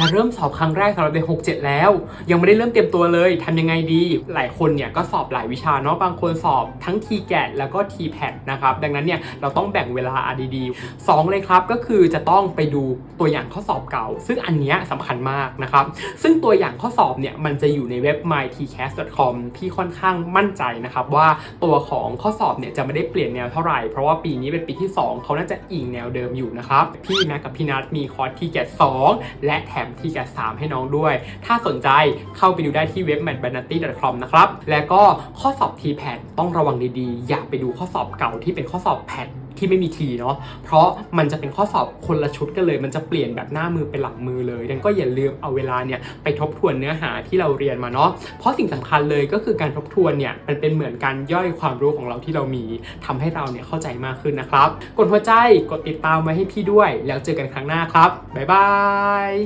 จะเริ่มสอบครั้งแรกสำหรับเด็ก6 7แล้ว ยังไม่ได้เริ่มเตรียมตัวเลยทำยังไงดี หลายคนเนี่ยก็สอบหลายวิชาเนาะบางคนสอบทั้ง t g a t แล้วก็ t p a t นะครับดังนั้นเนี่ยเราต้องแบ่งเวลาอดีๆสองเลยครับก็คือจะต้องไปดูตัวอย่างข้อสอบเก่า ซึ่งอันเนี้ยสำคัญมากนะครับ ซึ่งตัวอย่างข้อสอบเนี่ยมันจะอยู่ในเว็บ mytcast.com พี่ค่อนข้างมั่นใจนะครับว่าตัวของข้อสอบเนี่ยจะไม่ได้เปลี่ยนแนวเท่าไหร่ เพราะว่าปีนี้เป็นปีที่ 2 เขาน่าจะอิงแนวเดิมอยู่นะครับพี่แม็กกับพี่นัทมีคอร์ส t g a t 2และแถม t g a t 3ให้น้องด้วย ถ้าสนใจเข้าไปดูได้ที่เว็บ matbanati.com นะครับ และก็ข้อสอบ t p a t ต้องระวังดีๆ อย่าไปดูข้อสอบเก่าที่เป็นข้อสอบแพทที่ไม่มีทีเนาะ เพราะมันจะเป็นข้อสอบคนละชุดกันเลย มันจะเปลี่ยนแบบหน้ามือเป็นหลังมือเลยดังนั้นก็อย่าลืมเอาเวลาเนี่ยไปทบทวนเนื้อหาที่เราเรียนมาเนาะ เพราะสิ่งสำคัญเลยก็คือการทบทวนเนี่ยมันเป็นเหมือนการย่อยความรู้ของเราที่เรามีทำให้เราเนี่ยเข้าใจมากขึ้นนะครับ กดหัวใจ กดติดตามไว้ให้พี่ด้วย แล้วเจอกันครั้งหน้าครับ บ๊ายบาย